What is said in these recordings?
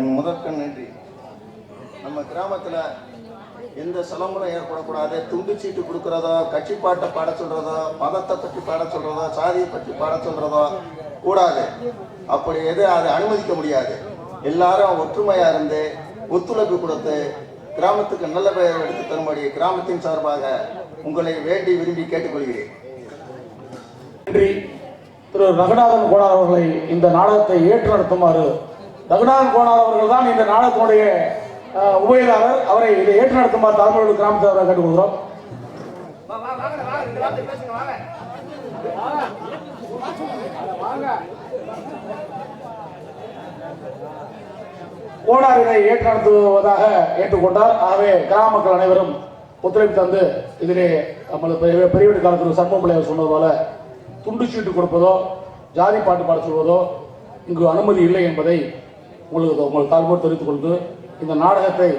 என் முதற்கண் நன்றி. நம்ம கிராமத்தில் எந்த சிலம்பலும் ஏற்படக்கூடாது துண்டு சீட்டு கொடுக்கறதோ கட்சி பாட்டை பாட சொல்றதோ மதத்தை பற்றி பாட சொல்றதோ சாதியை பற்றி பாட சொல்றதோ கூடாது. அப்படி எது அதை அனுமதிக்க முடியாது. எல்லாரும் ஒற்றுமையா இருந்து ஒத்துழைப்பு கொடுத்து கிராமத்துக்கு நல்ல பெயர் எடுத்து தரும்படி கிராமத்தின் சார்பாக உங்களை வேண்டி விரும்பி கேட்டுக்கொள்கிறேன். நன்றி. திரு ரகுநாதன் கோனார் அவர்களை இந்த நாடகத்தை ஏற்று நடத்துமாறு ரகுநாதன் கோனார் அவர்கள் தான் இந்த நாடகத்தினுடைய உபயதாரர் அவரை இதை ஏற்று நடத்துமாறு கிராமத்தில் கிராமத்தாரை கேட்டுக்கொள்கிறோம். கோனார் இதை ஏற்று நடத்துவதாக ஏற்றுக்கொண்டார். ஆகவே கிராம மக்கள் அனைவரும் ஒத்துழைப்பு தந்து இதிலே நம்மளுக்கு பெரிய பெரியவீடு காலத்தில் சண்முக பிள்ளையார் சொன்னது போல துண்டு சீட்டு கொடுப்பதோ ஜாதி பாட்டு பாட சொல்வதோ இங்கு அனுமதி இல்லை என்பதை உங்களுக்கு உங்கள் தாழ்வோடு தெரிவித்துக் கொண்டு இந்த நாடகத்தை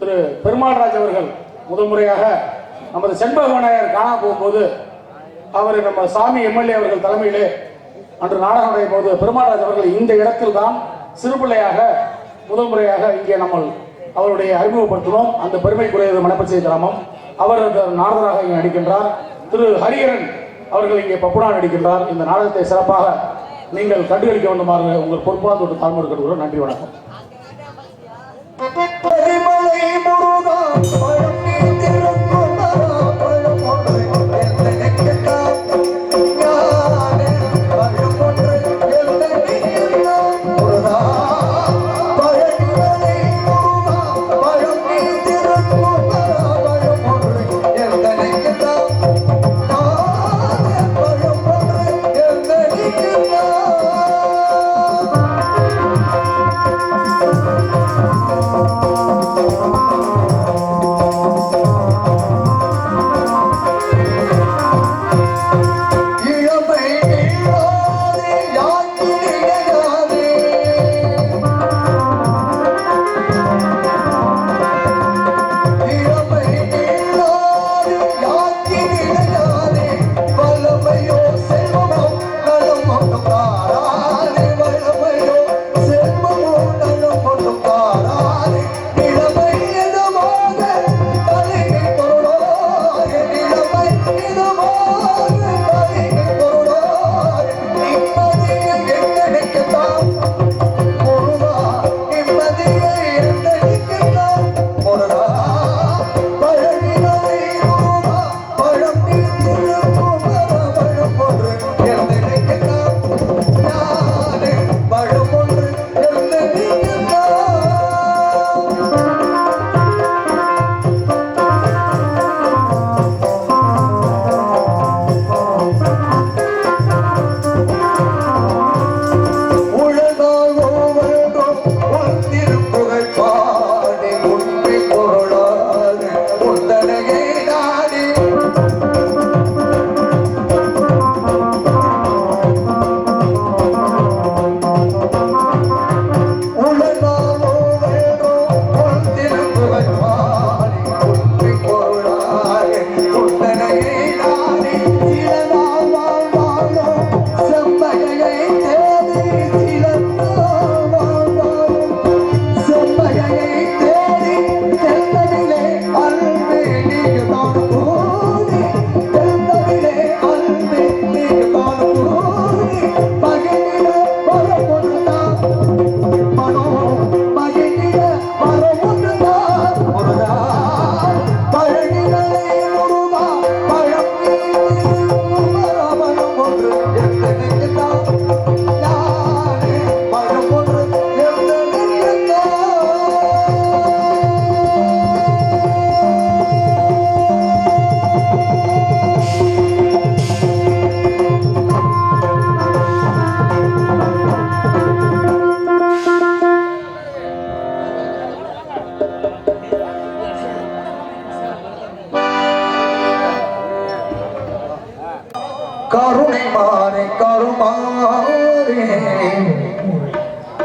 திரு பெருமாள்ராஜ் அவர்கள் முதல் முறையாக நமது செண்பக விநாயகர் காணா போகும்போது அவர் நம்ம சாமி எம்எல்ஏ அவர்கள் தலைமையிலே அன்று நாடகம் நடைபெறும் போது பெருமாள்ராஜ் அவர்கள் இந்த இடத்தில் தான் சிறுபிள்ளையாக முதல் முறையாக இங்கே நம்ம அவருடைய அறிமுகப்படுத்தினோம் அந்த பெருமைக்குரியது மணப்பச்சை கிராமம். அவர் அந்த நாரதராக இங்கே நடிக்கின்றார். திரு ஹரிஹரன் அவர்கள் இங்கே பப்புனா நடிக்கின்றார். இந்த நாடகத்தை சிறப்பாக நீங்கள் கண்டுகளிக்க வேண்டுமாறு உங்கள் பொறுப்பாக தொட்டு தாழ்மொழி கட்டுகிறோம் நன்றி வணக்கம். பரிமலை முருகா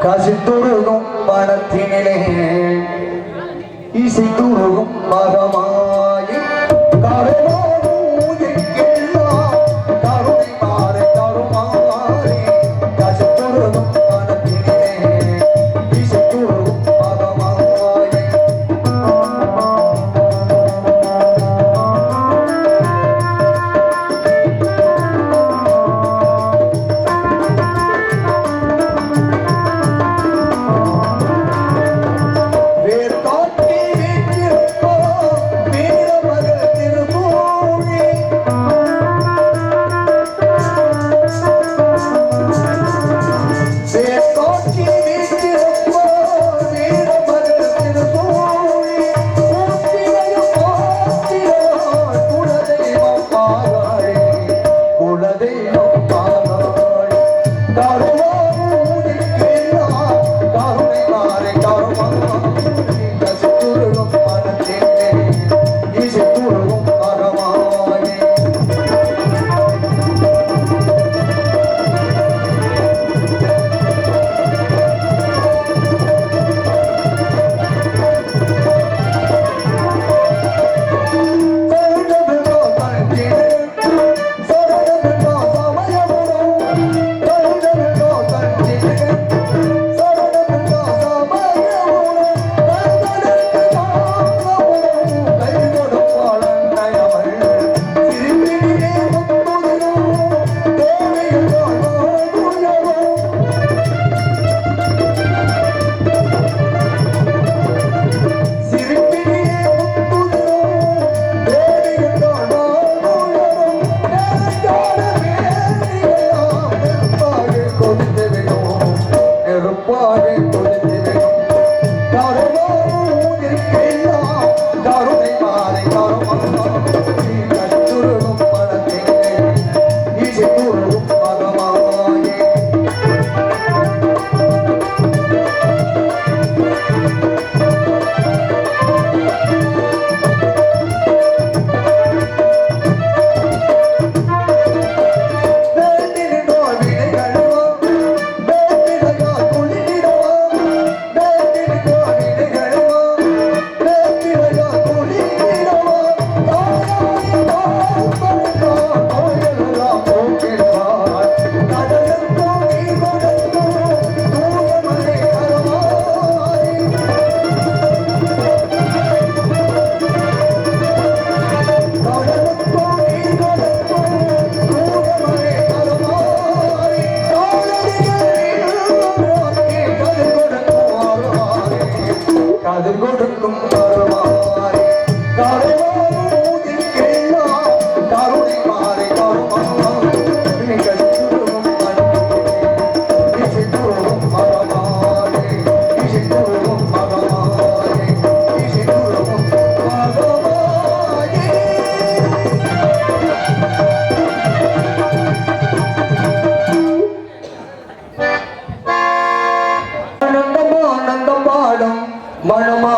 കശിത്തുറുകും പണത്തിനിലേ ഈ സിത്തുറുകും മകമാ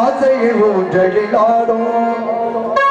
ஆசையில் ஊற்றலில் ஆடும்.